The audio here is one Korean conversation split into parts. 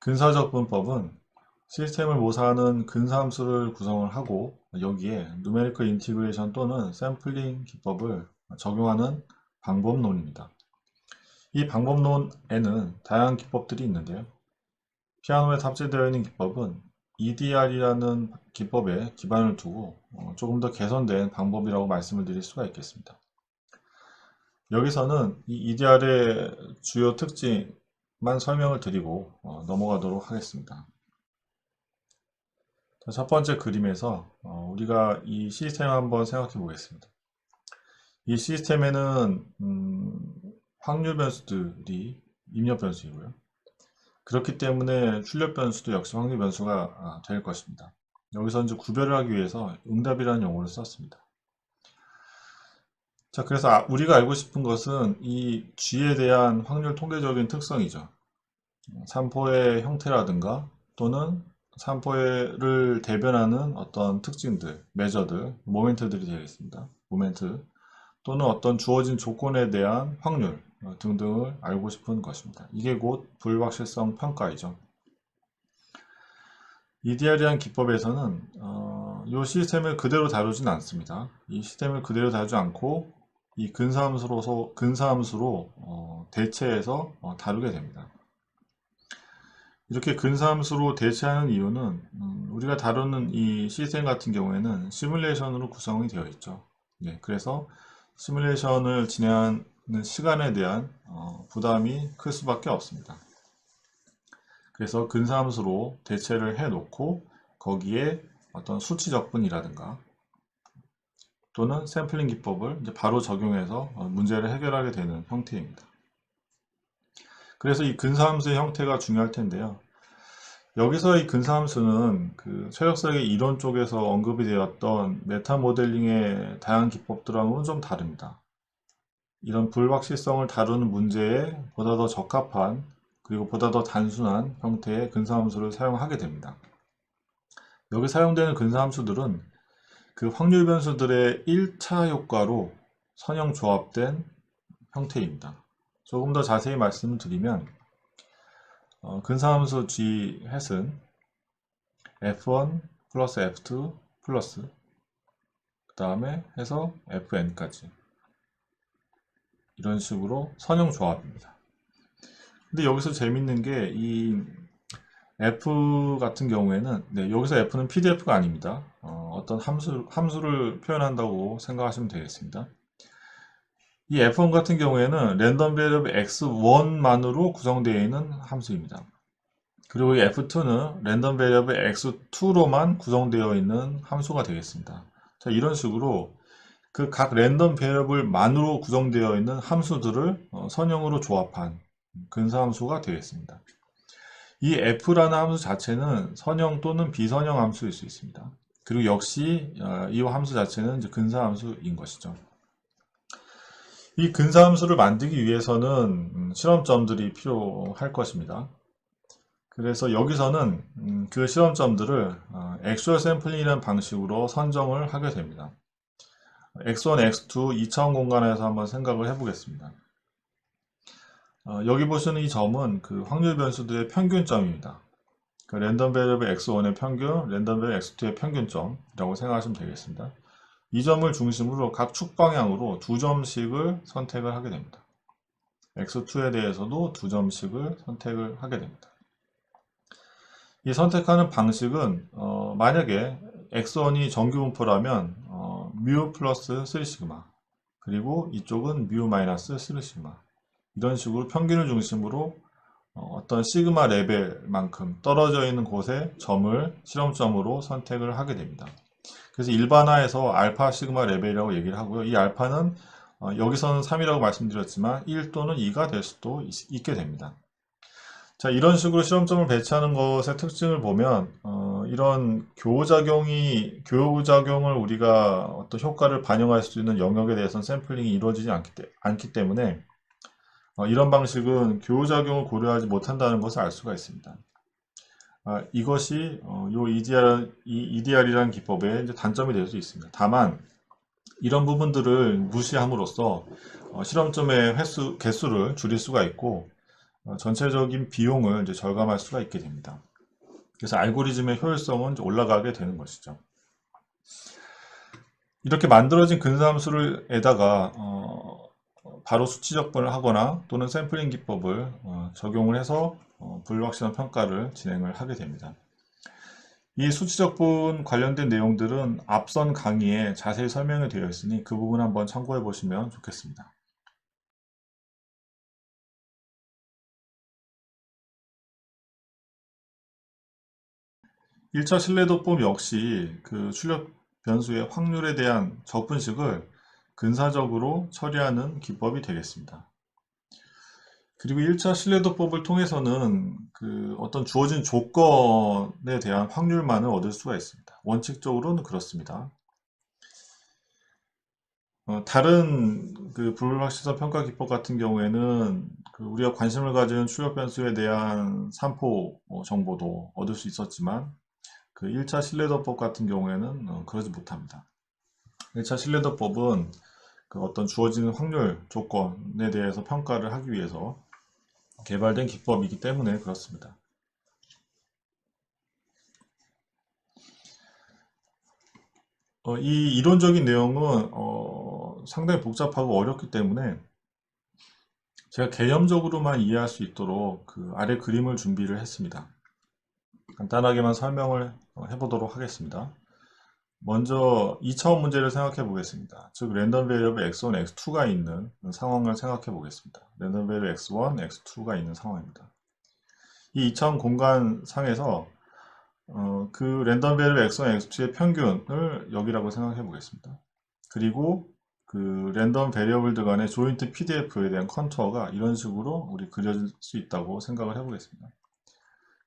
근사적 분법은 시스템을 모사하는 근사함수를 구성을 하고 여기에 누메리컬 인티그레이션 또는 샘플링 기법을 적용하는 방법론입니다. 이 방법론에는 다양한 기법들이 있는데요. 피아노에 탑재되어 있는 기법은 EDR이라는 기법에 기반을 두고 어, 조금 더 개선된 방법이라고 말씀을 드릴 수가 있겠습니다. 여기서는 이 EDR의 주요 특징 만 설명을 드리고 어, 넘어가도록 하겠습니다. 자, 첫 번째 그림에서 어, 우리가 이 시스템을 한번 생각해 보겠습니다. 이 시스템에는 음, 확률 변수들이 입력 변수이고요. 그렇기 때문에 출력 변수도 역시 확률 변수가 아, 될 것입니다. 여기서 이제 구별을 하기 위해서 응답이라는 용어를 썼습니다. 자, 그래서 아- 우리가 알고 싶은 것은 이 G에 대한 확률 통계적인 특성이죠. 산포의 형태라든가 또는 산포를 대변하는 어떤 특징들, 매저들, 모멘트들이 되겠습니다. 모멘트 또는 어떤 주어진 조건에 대한 확률 어, 등등을 알고 싶은 것입니다. 이게 곧 불확실성 평가이죠. EDR이란 기법에서는 어, 이 시스템을 그대로 다루진 않습니다. 이 시스템을 그대로 다루지 않고 이 근사함수로 근사함수로 어, 대체해서 어, 다루게 됩니다. 이렇게 근사함수로 대체하는 이유는 음, 우리가 다루는 이 시스템 같은 경우에는 시뮬레이션으로 구성이 되어 있죠. 네, 그래서 시뮬레이션을 진행하는 시간에 대한 어, 부담이 클 수밖에 없습니다. 그래서 근사함수로 대체를 해 놓고 거기에 어떤 수치 적분이라든가 또는 샘플링 기법을 바로 적용해서 어, 문제를 해결하게 되는 형태입니다. 그래서 이 근사함수의 형태가 중요할 텐데요. 여기서 이 근사함수는 그 최적설계 이론 쪽에서 언급이 되었던 메타 모델링의 다양한 기법들하고는 좀 다릅니다. 이런 불확실성을 다루는 문제에 보다 더 적합한 그리고 보다 더 단순한 형태의 근사함수를 사용하게 됩니다. 여기 사용되는 근사함수들은 그 확률 변수들의 1차 효과로 선형 조합된 형태입니다. 조금 더 자세히 말씀을 드리면 어, 근사함수 G 햇은 F1 플러스 F2 플러스 그 다음에 해서 Fn까지 이런 식으로 선형 조합입니다. 근데 여기서 재밌는 게 이 F 같은 경우에는 네, 여기서 F는 PDF가 아닙니다. 어, 떤 함수, 함수를 표현한다고 생각하시면 되겠습니다. 이 F1 같은 경우에는 랜덤 베리어블 x1만으로 구성되어 있는 함수입니다. 그리고 이 F2는 랜덤 베리어블 x2로만 구성되어 있는 함수가 되겠습니다. 자, 이런 식으로 그 각 랜덤 베리어블만으로 구성되어 있는 함수들을 어, 선형으로 조합한 근사함수가 되겠습니다. 이 f라는 함수 자체는 선형 또는 비선형 함수일 수 있습니다. 그리고 역시 어, 이 함수 자체는 이제 근사함수인 것이죠. 이 근사함수를 만들기 위해서는 음, 실험점들이 필요할 것입니다. 그래서 여기서는 음, 그 실험점들을 액슈얼 샘플링이라는 방식으로 선정을 하게 됩니다. x1, x2 2차원 공간에서 한번 생각을 해보겠습니다. 어, 여기 보시는 이 점은 그 확률 변수들의 평균점입니다. 그 랜덤 베리어블 x1의 평균, 랜덤 베리어블 x2의 평균점이라고 생각하시면 되겠습니다. 이 점을 중심으로 각 축 방향으로 두 점씩을 선택을 하게 됩니다. x2에 대해서도 두 점씩을 선택을 하게 됩니다. 이 선택하는 방식은 어, 만약에 x1이 정규분포라면 어, 뮤 플러스 3시그마 그리고 이쪽은 뮤 마이너스 3시그마 이런 식으로 평균을 중심으로 어, 떤 시그마 레벨만큼 떨어져 있는 곳에 점을 실험점으로 선택을 하게 됩니다. 그래서 일반화해서 알파 시그마 레벨이라고 얘기를 하고요. 이 알파는 어, 여기서는 3이라고 말씀드렸지만 1 또는 2가 될 수도 있, 게 됩니다. 자 이런 식으로 실험점을 배치하는 것의 특징을 보면 어, 이런 교작용이 교작용을 우리가 어떤 효과를 반영할 수 있는 영역에 대해서는 샘플링이 이루어지지 않기, 때, 않기 때문에 어, 이런 방식은 교작용을 고려하지 못한다는 것을 알 수가 있습니다. 아, 이것이 어, 요 EDR, EDR이라는 기법의 단점이 될 수 있습니다. 다만 이런 부분들을 무시함으로써 어, 실험점의 횟수, 개수를 줄일 수가 있고 어, 전체적인 비용을 절감할 수가 있게 됩니다. 그래서 알고리즘의 효율성은 올라가게 되는 것이죠. 이렇게 만들어진 근사함수를 에다가 어, 바로 수치 적분을 하거나 또는 샘플링 기법을 어, 적용을 해서 어, 불확실한 평가를 진행을 하게 됩니다. 이 수치 적분 관련된 내용들은 앞선 강의에 자세히 설명이 되어 있으니 그 부분 한번 참고해 보시면 좋겠습니다. 1차 신뢰도법 역시 그 출력 변수의 확률에 대한 적분식을 근사적으로 처리하는 기법이 되겠습니다. 그리고 1차 신뢰도법을 통해서는 그 어떤 주어진 조건에 대한 확률만을 얻을 수가 있습니다. 원칙적으로는 그렇습니다. 어, 다른 그 불확실성 평가 기법 같은 경우에는 그 우리가 관심을 가지는 출력 변수에 대한 산포 어, 정보도 얻을 수 있었지만 그 1차 신뢰도법 같은 경우에는 어, 그러지 못합니다. 1차 신뢰도법은 그 어떤 주어지는 확률 조건에 대해서 평가를 하기 위해서 개발된 기법이기 때문에 그렇습니다. 어, 이 이론적인 내용은 어, 상당히 복잡하고 어렵기 때문에 제가 개념적으로만 이해할 수 있도록 그 아래 그림을 준비를 했습니다. 간단하게만 설명을 어, 해보도록 하겠습니다. 먼저 2차원 문제를 생각해 보겠습니다. 즉 랜덤 베리어블 x1, x2가 있는 상황을 생각해 보겠습니다. 랜덤 베리어블 x1, x2가 있는 상황입니다. 이 2차원 공간 상에서 어, 그 랜덤 베리어블 x1, x2의 평균을 여기라고 생각해 보겠습니다. 그리고 그 랜덤 베리어블들 간의 조인트 PDF에 대한 컨투어가 이런 식으로 우리 그려질 수 있다고 생각을 해 보겠습니다.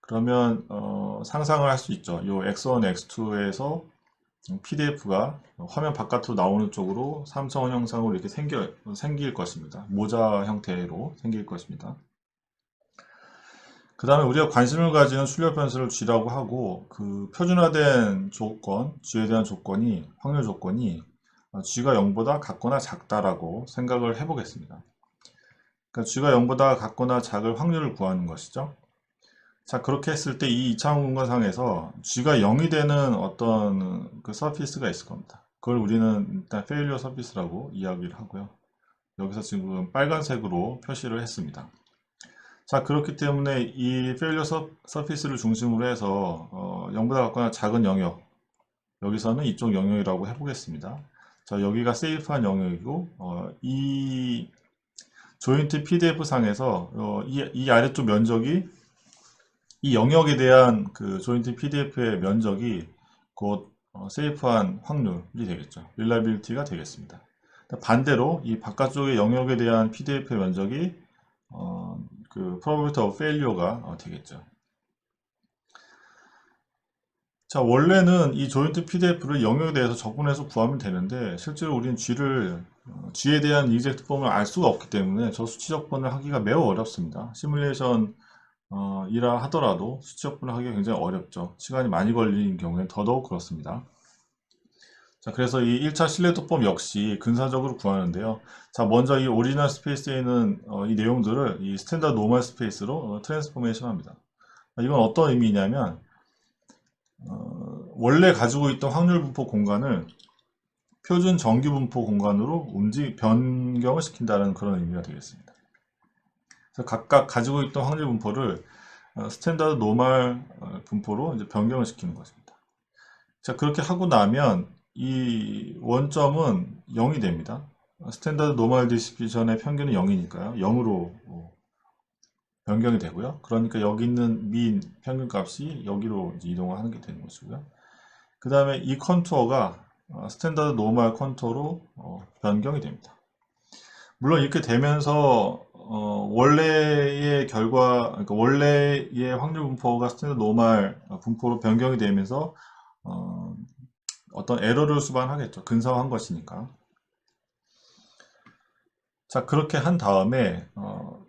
그러면 어, 상상을 할 수 있죠. 이 x1, x2에서 PDF가 화면 바깥으로 나오는 쪽으로 3차원 형상으로 이렇게 생겨, 생길 것입니다. 모자 형태로 생길 것입니다. 그 다음에 우리가 관심을 가지는 출력 변수를 G라고 하고 그 표준화된 조건, G에 대한 조건이 확률 조건이 G가 0보다 같거나 작다라고 생각을 해보겠습니다. 그러니까 G가 0보다 같거나 작을 확률을 구하는 것이죠. 자 그렇게 했을 때 이 2차원 공간상에서 G가 0이 되는 어떤 그 서피스가 있을 겁니다. 그걸 우리는 일단 페일리어 서피스라고 이야기를 하고요. 여기서 지금 빨간색으로 표시를 했습니다. 자 그렇기 때문에 이 페일리어 서, 서피스를 중심으로 해서 어, 0보다 같거나 작은 영역 여기서는 이쪽 영역이라고 해보겠습니다. 자 여기가 세이프한 영역이고 어, 이 조인트 PDF 상에서 어, 이, 이 아래쪽 면적이 이 영역에 대한 그 조인트 PDF의 면적이 곧 어, 세이프한 확률이 되겠죠. 릴라빌티가 되겠습니다. 반대로 이 바깥쪽의 영역에 대한 PDF의 면적이 어, 그 probability of failure가 어, 되겠죠. 자 원래는 이 조인트 PDF를 영역에 대해서 적분해서 구하면 되는데 실제로 우리는 G를 어, G에 대한 이젝트 폼을 알 수가 없기 때문에 저 수치 적분을 하기가 매우 어렵습니다. 시뮬레이션 어, 이라 하더라도 수치 적분을 하기가 굉장히 어렵죠. 시간이 많이 걸리는 경우에 더더욱 그렇습니다. 자, 그래서 이 1차 신뢰도법 역시 근사적으로 구하는데요. 자, 먼저 이 오리지널 스페이스에 있는 어, 이 내용들을 이 스탠다드 노멀 스페이스로 어, 트랜스포메이션 합니다. 이건 어떤 의미냐면 어, 원래 가지고 있던 확률 분포 공간을 표준 정규 분포 공간으로 움직 변경을 시킨다는 그런 의미가 되겠습니다. 그래서 각각 가지고 있던 확률 분포를 어, 스탠다드 노멀 어, 분포로 이제 변경을 시키는 것입니다. 자, 그렇게 하고 나면 이 원점은 0이 됩니다. 스탠다드 노멀 디스피션의 평균은 0이니까요. 0으로 어, 변경이 되고요. 그러니까 여기 있는 민 평균 값이 여기로 이동을 하는 게 되는 것이고요. 그 다음에 이 컨투어가 스탠다드 노멀 컨투어로 변경이 됩니다. 물론 이렇게 되면서 어, 원래의 결과, 그러니까 원래의 확률 분포가 스탠드 노멀 분포로 변경이 되면서 어, 어떤 에러를 수반하겠죠. 근사화한 것이니까. 자, 그렇게 한 다음에 어,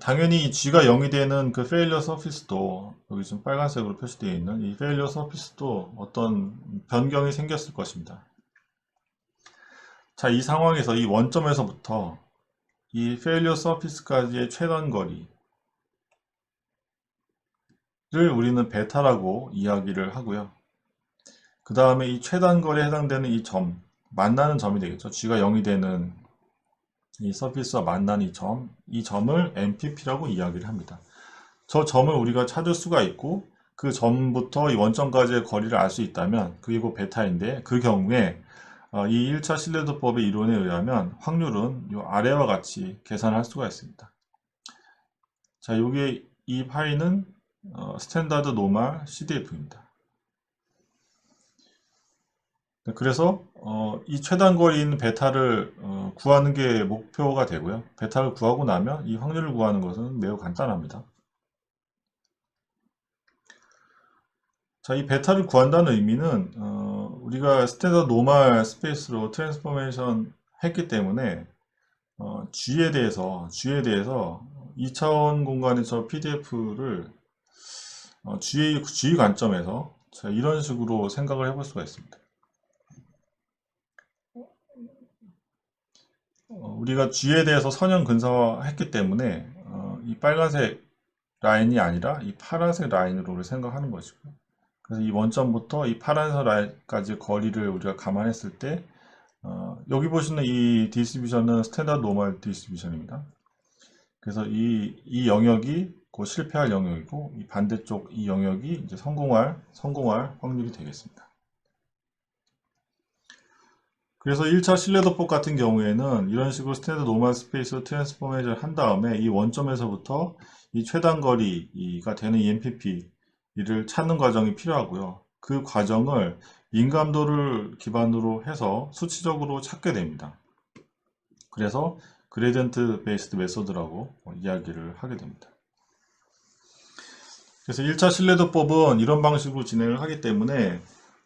당연히 G가 0이 되는 그 페일리어 서피스도 여기 지금 빨간색으로 표시되어 있는 이 페일리어 서피스도 어떤 변경이 생겼을 것입니다. 자, 이 상황에서 이 원점에서부터 이 failure surface까지의 최단 거리 우리는 베타라고 이야기를 하고요. 그 다음에 이 최단 거리에 해당되는 이 점, 만나는 점이 되겠죠. g가 0이 되는 이 서피스와 만나는 이 점, 이 점을 MPP라고 이야기를 합니다. 저 점을 우리가 찾을 수가 있고 그 점부터 이 원점까지의 거리를 알 수 있다면 곧 베타인데 그 경우에 어, 이 1차 신뢰도법의 이론에 의하면 확률은 이 아래와 같이 계산할 수가 있습니다. 자, 요게 이 파이는 어, 스탠다드 노멀 CDF입니다. 그래서 어, 이 최단 거리인 베타를 어, 구하는 게 목표가 되고요. 베타를 구하고 나면 이 확률을 구하는 것은 매우 간단합니다. 자, 이 베타를 구한다는 의미는 어, 우리가 스탠다드 노멀 스페이스로 트랜스포메이션 했기 때문에 어, G에 대해서 G에 대해서 2차원 공간에서 PDF를 어, G, G 관점에서 자, 이런 식으로 생각을 해볼 수가 있습니다. 어, 우리가 G에 대해서 선형 근사화했기 때문에 어, 이 빨간색 라인이 아니라 이 파란색 라인으로 생각하는 것이고 그래서 이 원점부터 이 파란색 라인까지 거리를 우리가 감안했을 때 어, 여기 보시는 이 디스비션은 스탠다드 노멀 디스비션입니다. 그래서 이, 이 영역이 곧 실패할 영역이고 이 반대쪽 이 영역이 이제 성공할 성공할 확률이 되겠습니다. 그래서 1차 신뢰도법 같은 경우에는 이런 식으로 스탠드 노멀 스페이스 트랜스포메이션 한 다음에 이 원점에서부터 이 최단 거리가 되는 EMPP 를 찾는 과정이 필요하고요. 그 과정을 민감도를 기반으로 해서 수치적으로 찾게 됩니다. 그래서 그레디언트 베이스드 메소드라고 이야기를 하게 됩니다. 그래서 1차 신뢰도법은 이런 방식으로 진행을 하기 때문에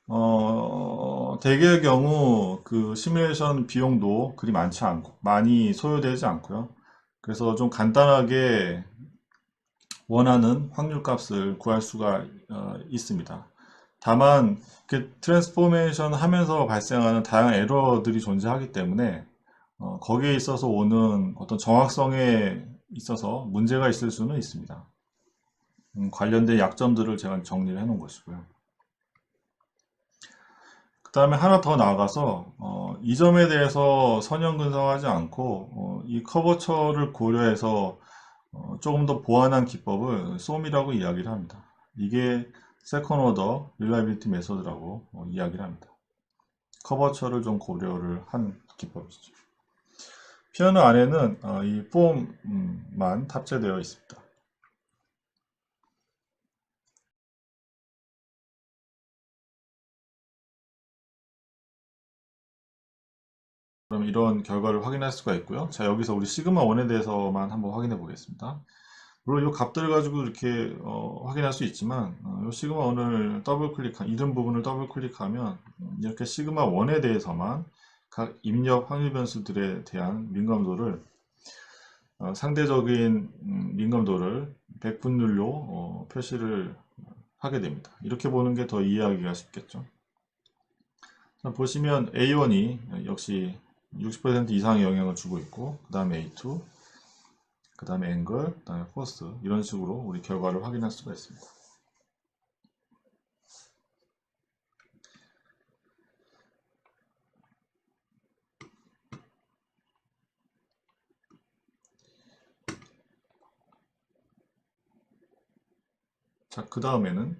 어, 대개의 경우 그 시뮬레이션 비용도 그리 많지 않고 많이 소요되지 않고요. 그래서 좀 간단하게 원하는 확률 값을 구할 수가 어, 있습니다. 다만 트랜스포메이션 하면서 발생하는 다양한 에러들이 존재하기 때문에 어, 거기에 있어서 오는 어떤 정확성에 있어서 문제가 있을 수는 있습니다. 음, 관련된 약점들을 제가 정리를 해 놓은 것이고요. 그 다음에 하나 더 나아가서 어, 이 점에 대해서 선형근성하지 않고 어, 이 커버처를 고려해서 어, 조금 더 보완한 기법을 솜이라고 이야기를 합니다. 이게 세컨 오더 릴라이빌티 메소드라고 어, 이야기를 합니다. 커버처를 좀 고려를 한 기법이죠. 피아노 안에는 어, 이 폼만 탑재되어 있습니다. 그럼 이런 결과를 확인할 수가 있고요. 자 여기서 우리 시그마 1에 대해서만 한번 확인해 보겠습니다. 물론 이 값들을 가지고 이렇게 어, 확인할 수 있지만 어, 이 시그마 1을 더블 클릭한 이런 부분을 더블 클릭하면 이렇게 시그마 1에 대해서만 각 입력 확률 변수들에 대한 민감도를 어, 상대적인 음, 민감도를 백분율로 어, 표시를 하게 됩니다. 이렇게 보는 게 더 이해하기가 쉽겠죠. 자, 보시면 A1이 역시 60% 이상의 영향을 주고 있고 그 다음에 A2 그 다음에 앵글 그 다음에 포스 이런 식으로 우리 결과를 확인할 수가 있습니다. 자 그 다음에는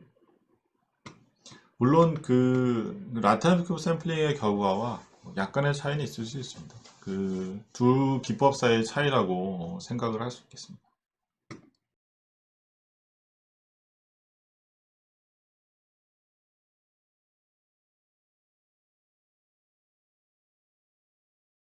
물론 그 라타이브 샘플링의 결과와 약간의 차이는 있을 수 있습니다. 그 두 기법 사이의 차이라고 생각을 할 수 있겠습니다.